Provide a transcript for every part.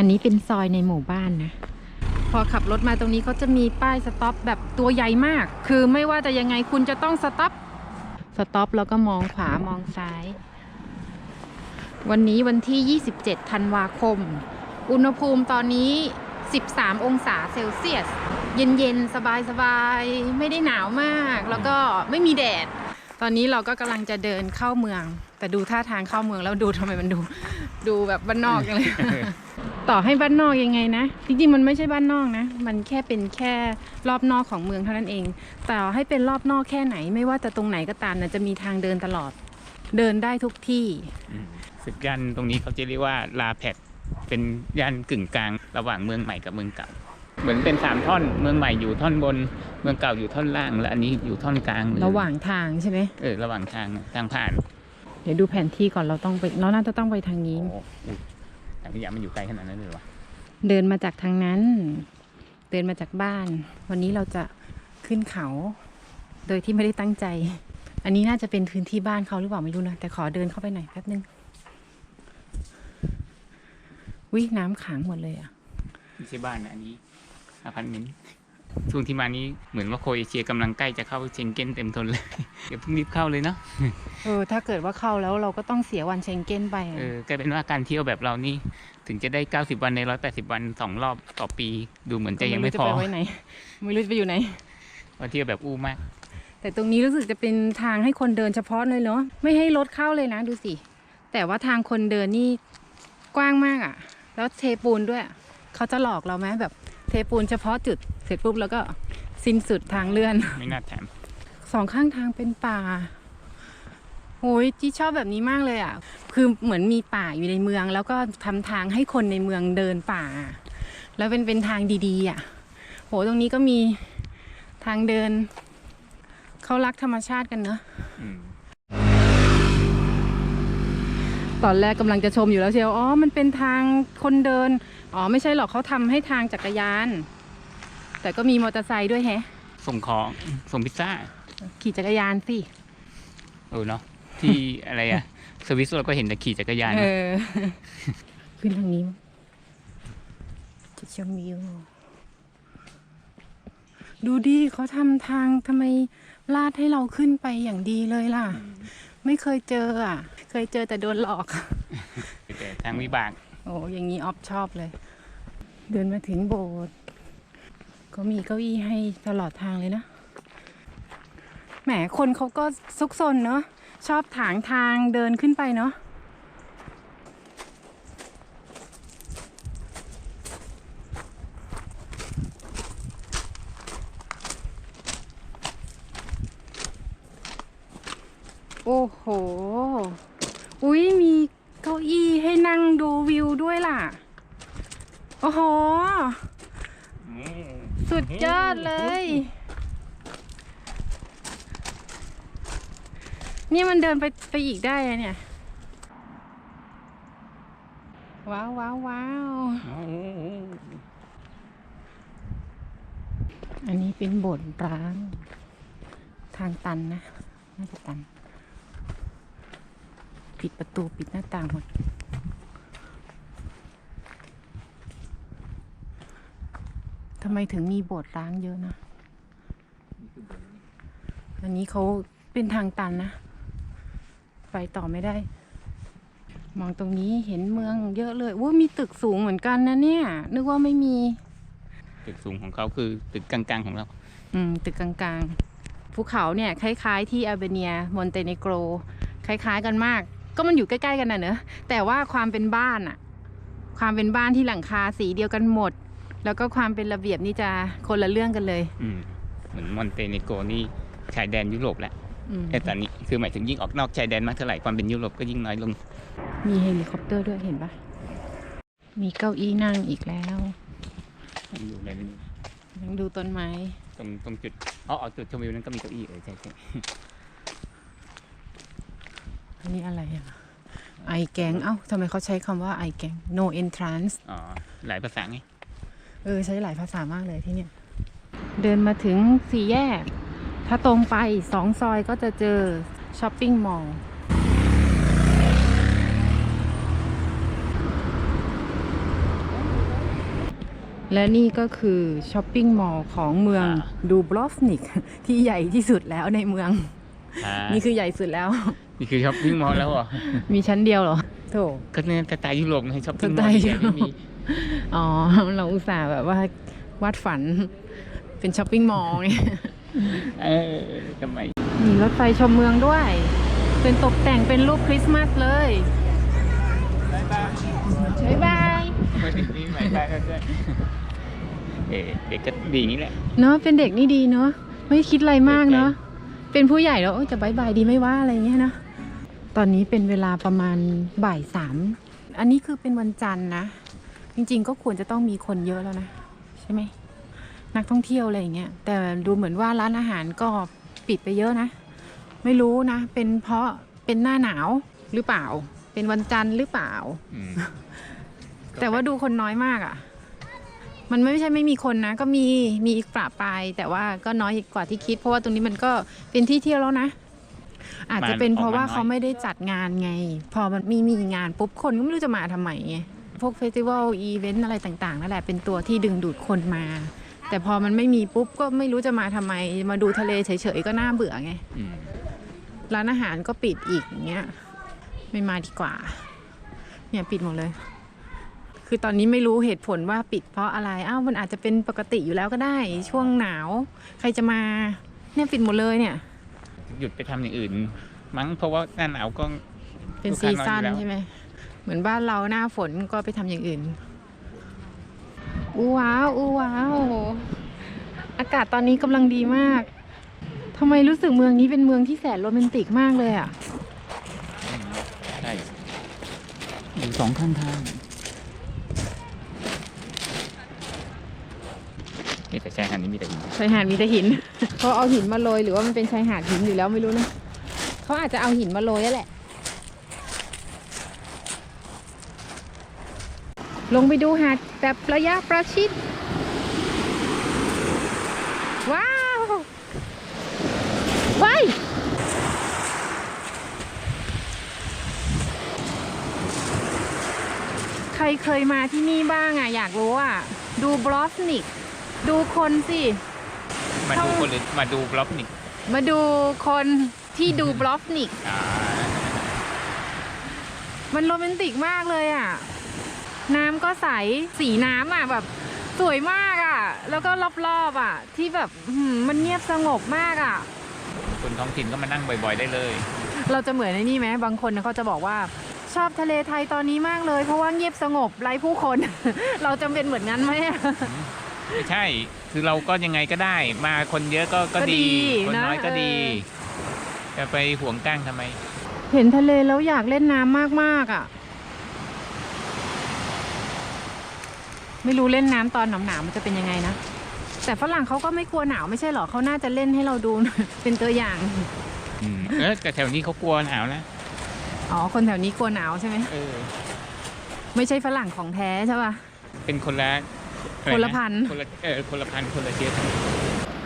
อันนี้เป็นซอยในหมู่บ้านนะ พอขับรถมาตรงนี้เขาจะมีป้ายสต็อปแบบตัวใหญ่มาก คือไม่ว่าจะยังไงคุณจะต้องสต็อป สต็อปแล้วก็มองขวามองซ้าย วันนี้วันที่ 27 ธันวาคม อุณหภูมิตอนนี้ 13 องศาเซลเซียส เย็นๆ สบายๆ ไม่ได้หนาวมาก แล้วก็ไม่มีแดด ตอนนี้เราก็กำลังจะเดินเข้าเมือง แต่ดูท่าทางเข้าเมืองแล้วดูทำไมมันดู ดูแบบบ้านนอกจังเลย ต่อให้บ้านนอกยังไงนะจริงๆมันไม่ใช่บ้านนอกนะ มันแค่เป็นแค่รอบนอกของเมืองเท่านั้นเองแต่ให้เป็นรอบนอกแค่ไหน ไม่ว่าจะตรงไหนก็ตามนะจะมีทางเดินตลอด เดินได้ทุกที่สึกย่านตรงนี้เขาจะเรียกว่าลาแพดเป็นย่านกึ่งกลางระหว่างเมืองใหม่กับเมืองเก่า เหมือนเป็นสามท่อน เมืองใหม่อยู่ท่อนบน เมืองเก่าอยู่ท่อนล่าง และอันนี้อยู่ท่อนกลางเมืองระหว่างทางใช่ไหมเออระหว่างทางทางผ่าน เดี๋ยวดูแผนที่ก่อนเราต้องไปเราน่าจะต้องไปทางนี้โอ้โหอุ๊ยแต่พี่ยามันอยู่ไกลขนาดนั้นเลยเหรอวะเดินมาจากทางนั้น เดินมาจากบ้าน วันนี้เราจะขึ้นเขา โดยที่ไม่ได้ตั้งใจ อันนี้น่าจะเป็นพื้นที่บ้านเขาหรือเปล่าไม่รู้นะแต่ขอเดินเข้าไปหน่อยแป๊บนึงวิน้ำขังหมดเลยอะ ไม่ใช่บ้านนะอันนี้อพาร์ตเมนต์ ช่วงที่มานี้เหมือนว่าโครเอเชียกำลังใกล้จะเข้าเชงเก้นเต็มทนเลยเดี๋ยวเพิ่งรีบเข้าเลยเนาะเออถ้าเกิดว่าเข้าแล้วเราก็ต้องเสียวันเชงเก้นไปอะเออกลายเป็นว่าการเที่ยวแบบเรานี่ ถึงจะได้ 90 วันใน 180 วันสองรอบต่อปี ดูเหมือนจะยังไม่รู้พอไปไว้ไหนไม่รู้จะไปอยู่ไหนว่าเที่ยวแบบอู้มาก แต่ตรงนี้รู้สึกจะเป็นทางให้คนเดินเฉพาะเลยเนาะไม่ให้รถเข้าเลยนะดูสิแต่ว่าทางคนเดินนี่กว้างมากอะ่ะ แล้วเทปูนด้วยอะเขาจะหลอกเราไหมแบบ เทปูนเฉพาะจุดเสร็จปุ๊บแล้วก็สิ้นสุดทางเลื่อน ไม่น่าแถมสองข้างทางเป็นป่าโอ้ยจี้ชอบแบบนี้มากเลยอะ่ะ คือเหมือนมีป่าอยู่ในเมือง แล้วก็ทำทางให้คนในเมืองเดินป่า แล้วเป็นเป็นทางดีๆอะ่ะ โหตรงนี้ก็มีทางเดิน เขารักธรรมชาติกันเนอะ อืม ตอนแรกกำลังจะชมอยู่แล้วเชียวอ๋อมันเป็นทางคนเดินอ๋อไม่ใช่หรอกเขาทำให้ทางจักรยาน แต่ก็มีมอเตอร์ไซค์ด้วยแฮะ ส่งของส่งพิซซ่า ขี่จักรยานสิเออเนาะที่อะไรอะสวิสเราก็เห็นแต่ขี่จักรยานเอนะอขึ้นทางนี้มั้งจะชมวิวดูดิเขาทำทางทำไมลาดให้เราขึ้นไปอย่างดีเลยล่ะ ไม่เคยเจออะ เคยเจอแต่โดนหลอก แต่ทางวิบาก โอ้อย่างนี้ออฟชอบเลย เดินมาถึงโบสถ์ก็มีเก้าอี้ให้ตลอดทางเลยนะ แหมคนเขาก็ซุกซนเนาะชอบถางทางเดินขึ้นไปเนาะ อ้โห อุ้ยมีเก้าอี้ให้นั่งดูวิวด้วยล่ะ โอ้โห สุดยอดเลย นี่มันเดินไปไปอีกได้เนี่ย ว้าวว้าวว้าวอันนี้เป็นโบสถ์ร้าง ทางตันนะ น่าจะตัน ปิดประตูปิดหน้าต่างหมดทำไมถึงมีโบสถ์ร้างเยอะนะ อันนี้เขาเป็นทางตันนะ ไปต่อไม่ได้ มองตรงนี้เห็นเมืองเยอะเลยว่ามีตึกสูงเหมือนกันนะเนี่ย นึกว่าไม่มี ตึกสูงของเขาคือตึกกลางๆของเรา อืม ตึกกลางๆ ภูเขาเนี่ย คล้าย ๆ ที่อัลเบเนีย มอนเตเนโกร คล้าย ๆ กันมาก ก็มันอยู่ใกล้ๆกันนะเนอะแต่ว่าความเป็นบ้านอะความเป็นบ้านที่หลังคาสีเดียวกันหมด แล้วก็ความเป็นระเบียบนี่จะคนละเรื่องกันเลยอืมเหมือนมอนเตเนโกรนี่ชายแดนยุโรปแหละอืมแต่ตอนนี้คือหมายถึงยิ่งออกนอกชายแดนมากเท่าไหร่ความเป็นยุโรปก็ยิ่งน้อยลง มีเฮลิคอปเตอร์ด้วยเห็นปะมีเก้าอี้นั่งอีกแล้วอยู่ในนี้ยังดูต้นไม้ ตรงตรงจุดอ๋ออ๋อจุดชมวิวนั้นก็มีเก้าอี้เออใช่ใช่ อันนี้อะไรอะไอแกงเอ้าทำไมเขาใช้คำว่าไอแกง no entrance อ๋อ หลายภาษาไง เออ ใช้หลายภาษามากเลยที่เนี่ย เดินมาถึงสี่แยก ถ้าตรงไปสองซอยก็จะเจอช้อปปิ้งมอลล์และนี่ก็คือช้อปปิ้งมอลล์ของเมืองอ่าดูบลอฟนิก ที่ใหญ่ที่สุดแล้วในเมืองอ่านี่คือใหญ่สุดแล้ว นี่คือช้อปปิ้งมอลล์แล้วเหรอมีชั้นเดียวเหรอโถก็เนี่ยสไตล์ยุโรปให้ช้อปปิ้งสมไตอลล์ล์ยุที่โรปไม่มีอ๋อ เราอุตส่าห์แบบว่าวาดฝัน เป็นช้อปปิ้งมอลล์ไงเออทำไมมีรถไฟชมเมืองด้วย เป็นตกแต่งเป็นรูปคริสต์มาสเลยบายบายบ๊ายบายไม่ได้มีบายบายกันด้วยเออเด็กก็ดีอย่างนี้แหละเนาะเป็นเด็กนี่ดีเนาะไม่คิดอะไรมากเนาะเป็นผู้ใหญ่แล้วเอ้ยจะบายบายดีไม่ว่าอะไรเงี้ยนะ ตอนนี้เป็นเวลาประมาณบ่ายสาม อันนี้คือเป็นวันจันทร์นะ จริงๆก็ควรจะต้องมีคนเยอะแล้วนะ ใช่ไหม นักท่องเที่ยวอะไรอย่างเงี้ย แต่ดูเหมือนว่าร้านอาหารก็ปิดไปเยอะนะ ไม่รู้นะ เป็นเพราะเป็นหน้าหนาวหรือเปล่า เป็นวันจันทร์หรือเปล่าอืมแต่ว่าดูคนน้อยมากอะ่ะ มันไม่ใช่ไม่มีคนนะ ก็มีมีอีกประปรายแต่ว่าก็น้อยกว่าที่คิด เพราะว่าตรงนี้มันก็เป็นที่เที่ยวแล้วนะ อาจจะเป็นเพราะว่าเขาไม่ได้จัดงานไง พอมันมีมีงานปุ๊บคนก็ไม่รู้จะมาทำไมไงพวกเฟสติวัลอีเวนต์อะไรต่างๆนั่นแหละเป็นตัวที่ดึงดูดคนมา แต่พอมันไม่มีปุ๊บก็ไม่รู้จะมาทำไม มาดูทะเลเฉยๆก็น่าเบื่อไงอืมร้านอาหารก็ปิดอีกอย่างเงี้ย ไม่มาดีกว่า เนี่ยปิดหมดเลย คือตอนนี้ไม่รู้เหตุผลว่าปิดเพราะอะไรอ้าวมันอาจจะเป็นปกติอยู่แล้วก็ได้ ช่วงหนาว ใครจะมา เนี่ยปิดหมดเลยเนี่ย หยุดไปทำอย่างอื่น มั้งเพราะว่าหน้าหนาวก็เป็นลูกซีค้าน้อยอยู่แล้วซั่นใช่ไหมเหมือนบ้านเราหน้าฝนก็ไปทำอย่างอื่นอู้ว้าวอู้ว้าวอากาศตอนนี้กำลังดีมากทำไมรู้สึกเมืองนี้เป็นเมืองที่แสนโรแมนติกมากเลยอะอืมใช่อยู่สองข้างทาง นี่แต่ชายหาดนี้มีแต่หิน ชายหาดมีแต่หิน เขาเอาหินมาโรยหรือว่ามันเป็นชายหาดหินอยู่แล้วไม่รู้นะเขาอาจจะเอาหินมาโรยนั่นแหละ ลงไปดูหาดแบบระยะประชิด ว้าวว้ายใครเคยมาที่นี่บ้างอะ อยากรู้อะ ดูบลอสนิก ดูคนสิ มาดูคนหรือมาดูบล็อกนิกมาดูคนที่ดูบลอฟนิก อ่ามันโรแมนติกมากเลยอะ น้ำก็ใส สีน้ำอะแบบ สวยมากอะ แล้วก็รอบๆอะ ที่แบบอื้อหือมันเงียบสงบมากอะ คนท้องถิ่นก็มานั่งบ่อยๆได้เลยเราจะเหมือนในนี่ไหมบางคนน่ะเขาจะบอกว่า ชอบทะเลไทยตอนนี้มากเลย เพราะว่าเงียบสงบไร้ผู้คน เราจำเป็นเหมือนนั้นไหมอะ ไม่ใช่ คือเราก็ยังไงก็ได้ มาคนเยอะก็ก็ก็ดีดี คนนะน้อยก็ดีเอจะไปห่วงก้างทำไม เห็นทะเลแล้วอยากเล่นน้ำมากๆอะ ไม่รู้เล่นน้ำตอนหนาวๆมันจะเป็นยังไงนะ แต่ฝรั่งเขาก็ไม่กลัวหนาวไม่ใช่เหรอเขาน่าจะเล่นให้เราดู เป็นตัวอย่าง อืมเออแต่แถวนี้เขากลัวหนาวนะอ๋อ คนแถวนี้กลัวหนาวใช่ไหม เออ ไม่ใช่ฝรั่งของแท้ใช่ป่ะ เป็นคนละอไร คนละพันธุ์คนละเออคนละพันธุ์คนละเชื้อ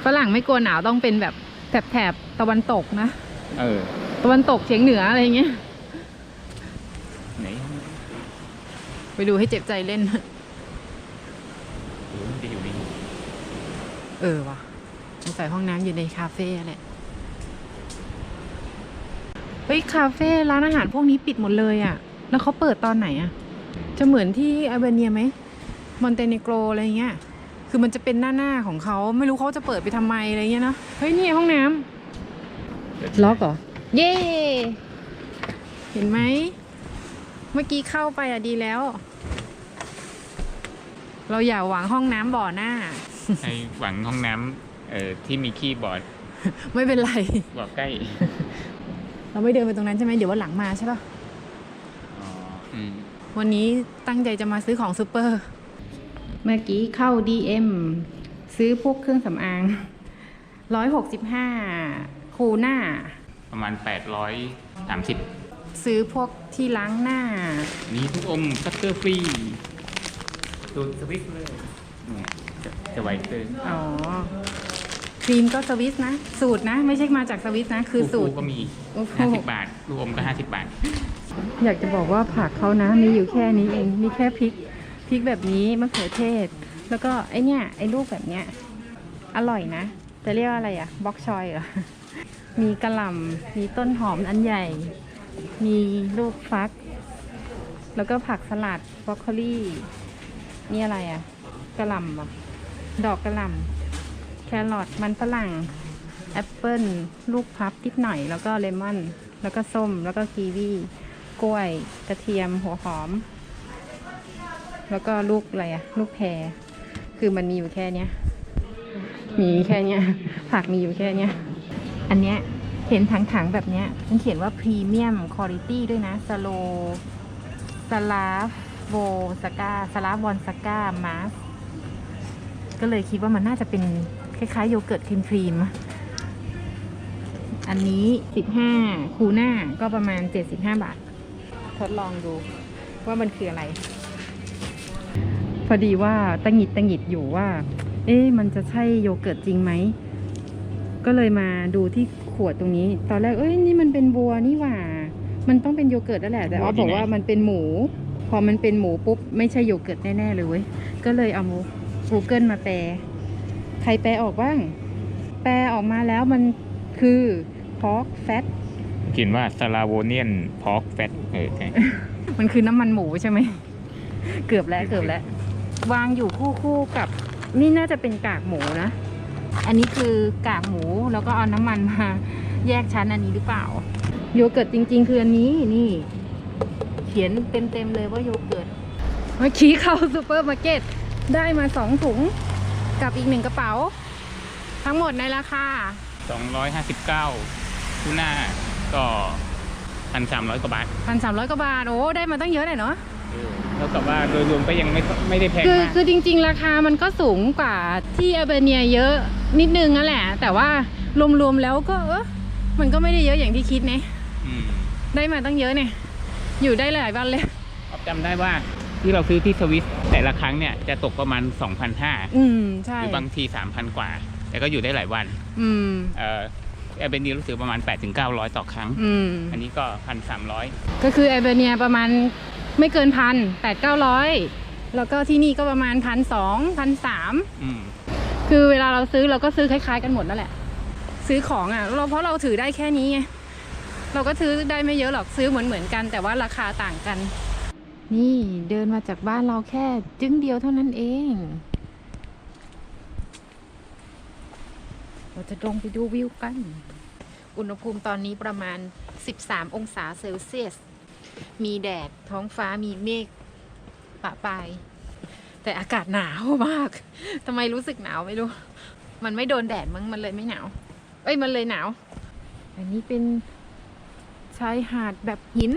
ฝรั่งไม่กลัวหนาวต้องเป็นแบบแถบแถบๆตะวันตกนะเออ ตะวันตกเฉียงเหนืออะไรเงี้ยไหนไปดูให้เจ็บใจเล่น หรือมันจะอยู่ในเออว่ะสงสัยห้องน้ำอยู่ในคาเฟ่แหละเฮ้ยคาเฟ่ร้านอาหารพวกนี้ปิดหมดเลยอะ่ะ แล้วเขาเปิดตอนไหนอะ่ะ จะเหมือนที่อาเบเนียไหม มอนเตเนโกรอะไรเงี้ย คือมันจะเป็นหน้าหน้าๆของเขาไม่รู้เขาจะเปิดไปทำไมอะไรเงี้ยเนอะเฮ้ยนี่ห้องน้ำล็อกเหรอ เย่เห็นไหม เมื่อกี้เข้าไปอะดีแล้ว เราอย่าหวังห้องน้ำบ่อหน้าในหวังห้องน้ำเอ่อที่มีคีย์บอร์ดไม่เป็นไรบอกใกล้ เราไม่เดินไปตรงนั้นใช่ไหมเดี๋ยววันหลังมาใช่ปะอ๋ออืมวันนี้ตั้งใจจะมาซื้อของซูเปอร์ เมื่อกี้เข้า DM ซื้อพวกเครื่องสำอาง 165 คูหน้า ประมาณแปดร้อยสามสิบซื้อพวกที่ล้างหน้า นี่ทุกอมคัตเตอร์ฟรีดูสวิตช์เลยเนี่ยจะจะไวขึ้นอ๋อ ครีมก็สวิสนะ สูตรนะ ไม่ใช่มาจากสวิสนะ คือสูตร ก็มีโอ้โหห้าสิบบาทลูกอมก็ห้าสิบบาท อยากจะบอกว่าผักเขานะ มีอยู่แค่นี้เอง มีแค่พริก พริกแบบนี้มะเขือเทศ แล้วก็ไอเนี่ยไอลูกแบบเนี้ยอร่อยนะ จะเรียกว่าอะไรอะบ็อกชอยเหรอ มีกระหล่ำมีต้นหอมอันใหญ่ มีลูกฟัก แล้วก็ผักสลัดบรอกโคลีนี่อะไรอะกระหล่ำอะดอกกระหล่ำแครอทมันฝรั่งแอปเปิลลูกพับนิดหน่อย แล้วก็เลมอน แล้วก็ส้ม แล้วก็กีวี กล้วย กระเทียม หัวหอม แล้วก็ลูกอะไรอะลูกแพรคือมันมีอยู่แค่เนี้ยมีแค่เนี้ยผักมีอยู่แค่เนี้ยอันเนี้ยเห็นถังๆแบบเนี้ยมันเขียนว่าพรีเมียมคุณภาพด้วยนะสโลสลาฟโวสกาสลาฟวอนสกามาสก็เลยคิดว่ามันน่าจะเป็นคล้ายๆโยเกิร์ตครีมครีมๆอะอันนี้สิบห้าคูน่าก็ประมาณเจ็ดสิบห้าบาท ทดลองดูว่ามันคืออะไร พอดีว่าตังหงิดตังหงิดอยู่ว่า เอ๊ะมันจะใช่โยเกิร์ตจริงไหม ก็เลยมาดูที่ขวดตรงนี้ ตอนแรกเอ้ยนี่มันเป็นบัวนี่หว่า มันต้องเป็นโยเกิร์ตแล้วแหละแต่ออฟบอกว่ามันเป็นหมู พอมันเป็นหมูปุ๊บไม่ใช่โยเกิร์ตแน่ๆเลยเว้ยก็เลยเอา Google มาแปล ใครแปลออกบ้าง แปลออกมาแล้วมันคือ pork fat เขียนว่าซาลาโวเนียนพอกแฟตเออใช่มันคือน้ำมันหมูใช่ไหม เกือบแล้วเกือบแล้ว วางอยู่คู่คู่ๆกับ นี่น่าจะเป็นกากหมูนะ อันนี้คือกากหมูแล้วก็เอาน้ำมันมาแยกชั้นอันนี้หรือเปล่า โยเกิร์ตจริง ๆ คืออันนี้นี่ เขียนเต็มๆเลยว่าโยเกิร์ตเมื่อกี้เข้าซูเปอร์มาร์เก็ตได้มาสองถุงกับอีกหนึ่งกระเป๋า ทั้งหมดในราคา 259ทูน่าก็พันสามร้อยกว่าบาทพันสามร้อยกว่าบาท โอ้ ได้มาตั้งเยอะเลยเนาะ เท่ากับว่าโดยรวมก็ยังไม่ไม่ได้แพงคือมากคือจริง ๆ ราคามันก็สูงกว่าที่อาเบเนียเยอะนิดนึงนั่นแหละ แต่ว่ารวมๆแล้วก็เออมันก็ไม่ได้เยอะอย่างที่คิดนะอืมได้มาตั้งเยอะเนี่ย อยู่ได้หลายวันเลยออฟจำได้ว่าที่เราซื้อที่สวิสแต่ละครั้งเนี่ยจะตกประมาณ 2,500อืมใช่หรือบางที 3,000 กว่า แต่ก็อยู่ได้หลายวันอืม เอ่อแอร์เบนีรู้สึกประมาณ 8-900 ต่อครั้ง อืม อันนี้ก็ 1,300 ก็คืออาเบเนียประมาณ ไม่เกินพันแปดเก้าร้อยแล้วก็ที่นี่ก็ประมาณพันสองพันสามอืมคือเวลาเราซื้อเราก็ซื้อคล้ายๆกันหมดนั่นแหละ ซื้อของอะเราเพราะเราถือได้แค่นี้ไงเราก็ซื้อได้ไม่เยอะหรอกซื้อเหมือนเหมือนๆกัน แต่ว่าราคาต่างกัน นี่เดินมาจากบ้านเราแค่จึ้งเดียวเท่านั้นเอง เราจะลงไปดูวิวกัน อุณหภูมิตอนนี้ประมาณ 13 องศาเซลเซียส มีแดดท้องฟ้ามีเมฆปะปาย แต่อากาศหนาวมากทำไมรู้สึกหนาวไม่รู้ มันไม่โดนแดดมั้งมันเลยไม่หนาว เอ้ยมันเลยหนาว อันนี้เป็นชายหาดแบบหิน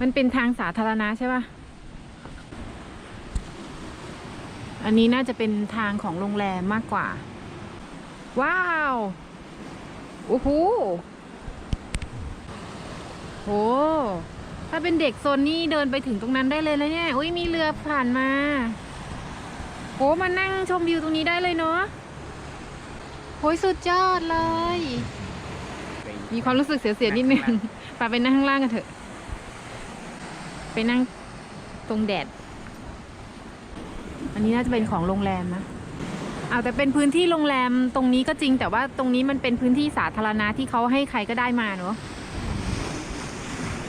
มันเป็นทางสาธารณะใช่ป่ะ อันนี้น่าจะเป็นทางของโรงแรมมากกว่า ว้าว โอ้โห โห ถ้าเป็นเด็กโซนนี่เดินไปถึงตรงนั้นได้เลยแล้วเนี่ย อุ้ยมีเรือผ่านมาโหมานั่งชมวิวตรงนี้ได้เลยเนาะโหยสุดยอดเลย มีความรู้สึกเสียๆนิดนึงไปไปนั่งข้างล่างกันเถอะ ไปนั่งตรงแดด อันนี้น่าจะเป็นของโรงแรมนะเอาแต่เป็นพื้นที่โรงแรมตรงนี้ก็จริง แต่ว่าตรงนี้มันเป็นพื้นที่สาธารณะที่เขาให้ใครก็ได้มาเนาะ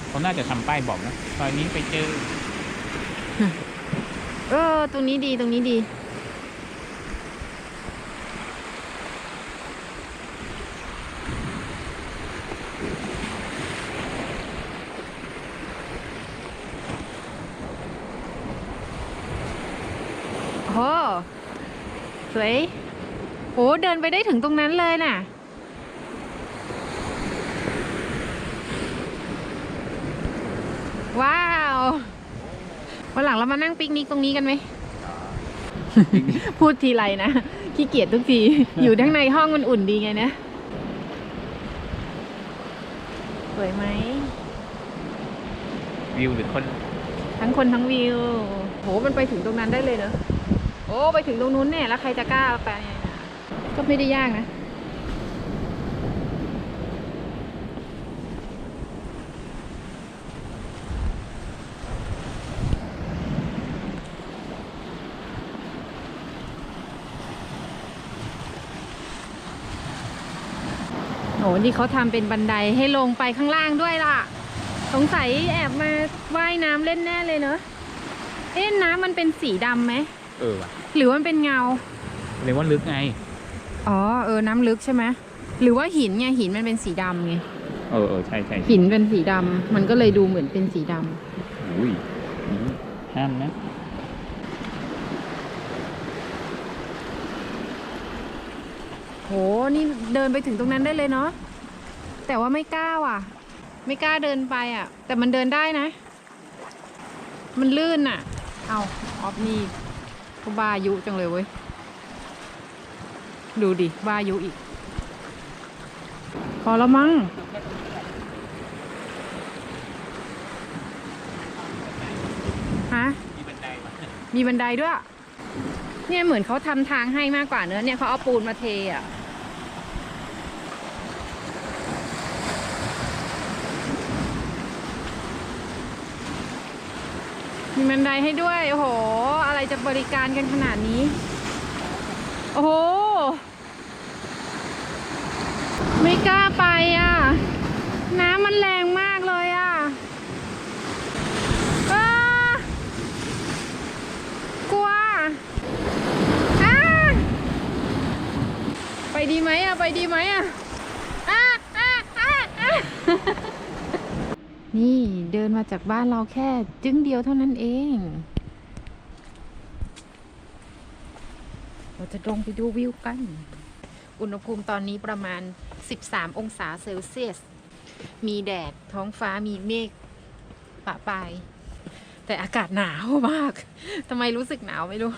เขาน่าจะทำป้ายบอกนะตอนนี้ไปเจอ เออ ตรงนี้ดีตรงนี้ดี โอ้สวย โอ้เดินไปได้ถึงตรงนั้นเลยน่ะ ว้าว วันหลังเรามานั่งปิกนิกตรงนี้กันไหม พูดทีไรนะขี้เกียจทุกที อยู่ข้างในห้องมันอุ่นดีไงนะ สวยไหม วิวหรือคน ทั้งคนทั้งวิว โห มันไปถึงตรงนั้นได้เลยเนอะโอ้ ไปถึงตรงนู้นเนี่ย แล้วใครจะกล้าไปเนี่ยก็ไม่ได้ยากนะ นี่เขาทำเป็นบันไดให้ลงไปข้างล่างด้วยล่ะ สงสัยแอบมาว่ายน้ำเล่นแน่เลยเนอะเอ๊ะน้ำมันเป็นสีดำไหม เออว่ะหรือมันเป็นเงาเรียกว่าลึกไง อ๋อ เออ น้ำลึกใช่ไหม หรือว่าหินไง หินมันเป็นสีดำไง เออเออใช่ใช่หินเป็นสีดำ มันก็เลยดูเหมือนเป็นสีดำ อุ้ยนี่ห้ามนะ โห นี่เดินไปถึงตรงนั้นได้เลยเนาะ แต่ว่าไม่กล้าว่ะ ไม่กล้าเดินไปอะ แต่มันเดินได้นะ มันลื่นอะ เอาออฟนี่ก็บายุจังเลยเว้ย ดูดิบายุอีก พอแล้วมั้งฮะมีบันไดมีบันไดด้วย เนี่ยเหมือนเขาทำทางให้มากกว่าเนื้อเนี่ยเขาเอาปูนมาเทอะ มีบันไดให้ด้วย โอ้โห อะไรจะบริการกันขนาดนี้ โอ้โห ไม่กล้าไปอะ น้ำมันแรงมากเลยอะอ้ากลัวไปดีไหมอะ ไปดีไหมอะอ้าอ้าอ้าอ้า นี่เดินมาจากบ้านเราแค่จึ้งเดียวเท่านั้นเอง เราจะลงไปดูวิวกัน อุณหภูมิตอนนี้ประมาณ 13 องศาเซลเซียส มีแดดท้องฟ้ามีเมฆปะปาย แต่อากาศหนาวมากทำไมรู้สึกหนาวไม่รู้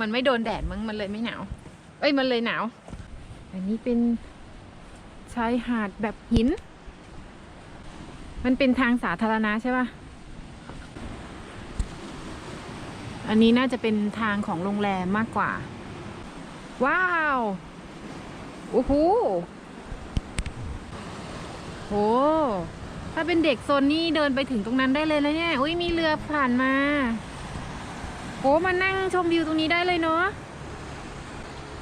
มันไม่โดนแดดมั้งมันเลยไม่หนาว เอ้ยมันเลยหนาว อันนี้เป็นชายหาดแบบหิน มันเป็นทางสาธารณะใช่ปะอันนี้น่าจะเป็นทางของโรงแรมมากกว่า ว้าวโอ้โหโห ถ้าเป็นเด็กโซนนี่เดินไปถึงตรงนั้นได้เลยแล้วเนี่ย อุ้ยมีเรือผ่านมาโหมานั่งชมวิวตรงนี้ได้เลยเนาะ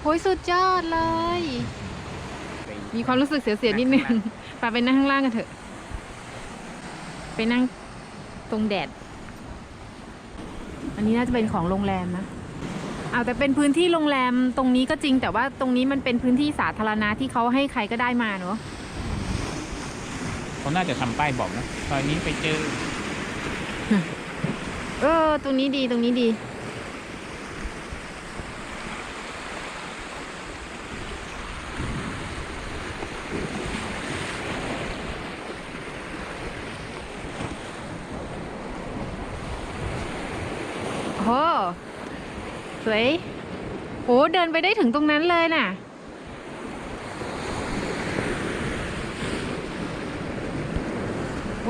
โหยสุดยอดเลย มีความรู้สึกเสียๆนิดนึงไปไปนั่งข้างล่างกันเถอะ ไปนั่งตรงแดด อันนี้น่าจะเป็นของโรงแรมนะเอาแต่เป็นพื้นที่โรงแรมตรงนี้ก็จริง แต่ว่าตรงนี้มันเป็นพื้นที่สาธารณะที่เขาให้ใครก็ได้มาเนอะเขาน่าจะทำป้ายบอกนะตอนนี้ไปเจอ เออ ตรงนี้ดีตรงนี้ดี โอ้โห ส วยโหเดินไปได้ถึงตรงนั้นเลยน่ะ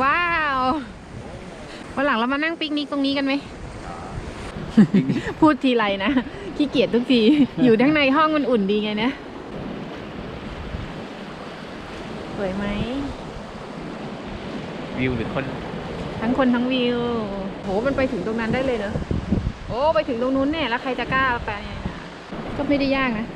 ว้าววันหลังเรามานั่งปิกนิกตรงนี้กันไหม พูดทีไรนะขี้เกียจทุกที อยู่ข้างในห้องมันอุ่นดีไงนะสวยไหม วิวหรือคน ทั้งคนทั้งวิว โห มันไปถึงตรงนั้นได้เลยเนอะ โอ้ไปถึงตรงนู้นเนี่ยแล้วใครจะกล้าไป ก็ไม่ได้ยากนะ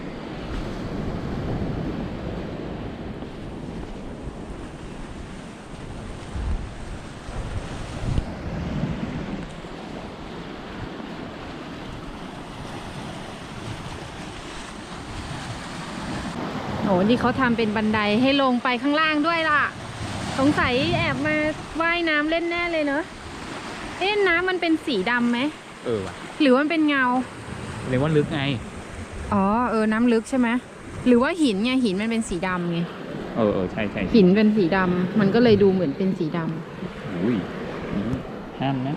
โหนี่เขาทำเป็นบันไดให้ลงไปข้างล่างด้วยล่ะ สงสัยแอบมาว่ายน้ำเล่นแน่เลยเนอะเอ๊ะน้ำมันเป็นสีดำไหม เออว่ะหรือมันเป็นเงาเรียกว่าลึกไง อ๋อ เออ น้ำลึกใช่ไหม หรือว่าหินไง หินมันเป็นสีดำไง เออเออใช่ใช่หินเป็นสีดำ มันก็เลยดูเหมือนเป็นสีดำ อุ้ยนี่ห้ามนะ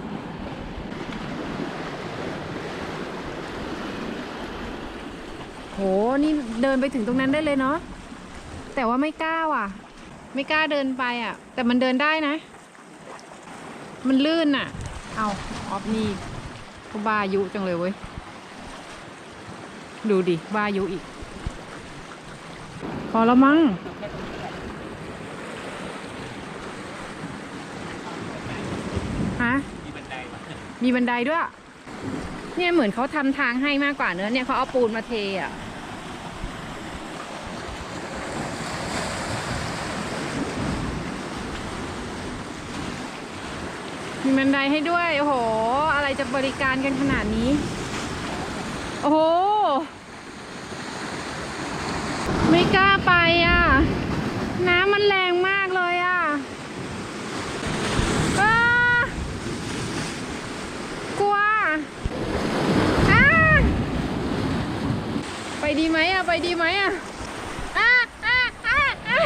โห นี่เดินไปถึงตรงนั้นได้เลยเนาะ แต่ว่าไม่กล้าว่ะ ไม่กล้าเดินไปอะ แต่มันเดินได้นะ มันลื่นอะ เอาออฟนี่ ก็บ้ายุจังเลยเว้ย ดูดิ บ้ายุอีก พอแล้วมั้งฮะมีบันไดมีบันไดด้วย เนี่ยเหมือนเขาทำทางให้มากกว่าเนื้อเนี่ยเขาเอาปูนมาเทอะ มีบันไดให้ด้วย โอ้โห อะไรจะบริการกันขนาดนี้ โอ้โห ไม่กล้าไปอะ น้ำมันแรงมากเลยอะกลัวไปดีไหมอะ ไปดีไหมอะอะอะอะ